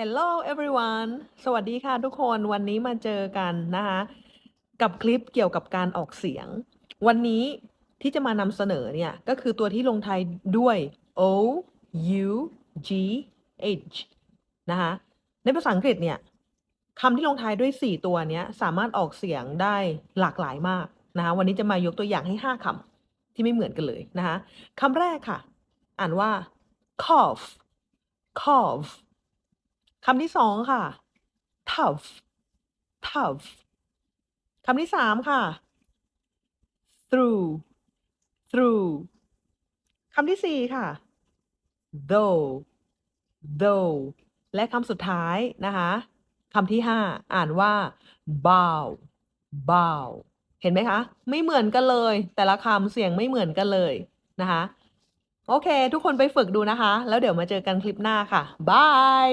Hello everyone สวัสดีค่ะทุกคนวันนี้มาเจอกันนะคะกับคลิปเกี่ยวกับการออกเสียง วันนี้ที่จะมานำเสนอเนี่ย ก็คือตัวที่ลงท้ายด้วย o u g h นะคะในภาษาอังกฤษเนี่ยคำที่ลงท้ายด้วย 4 ตัวเนี้ยสามารถออกเสียงได้หลากหลายมากนะคะวันนี้จะมายกตัวอย่างให้ 5คำที่ไม่เหมือนกันเลยนะคะคำแรกค่ะ อ่านว่า cough cough คำที่สองค่ะ tough tough คำที่สามค่ะ through through คำที่สี่ค่ะ though though และคำสุดท้ายนะคะคำที่ห้าอ่านว่า bow bow เห็นไหมคะ ไม่เหมือนกันเลย แต่ละคำเสียงไม่เหมือนกันเลยนะคะ โอเค ทุกคนไปฝึกดูนะคะ แล้วเดี๋ยวมาเจอกันคลิปหน้าค่ะ บาย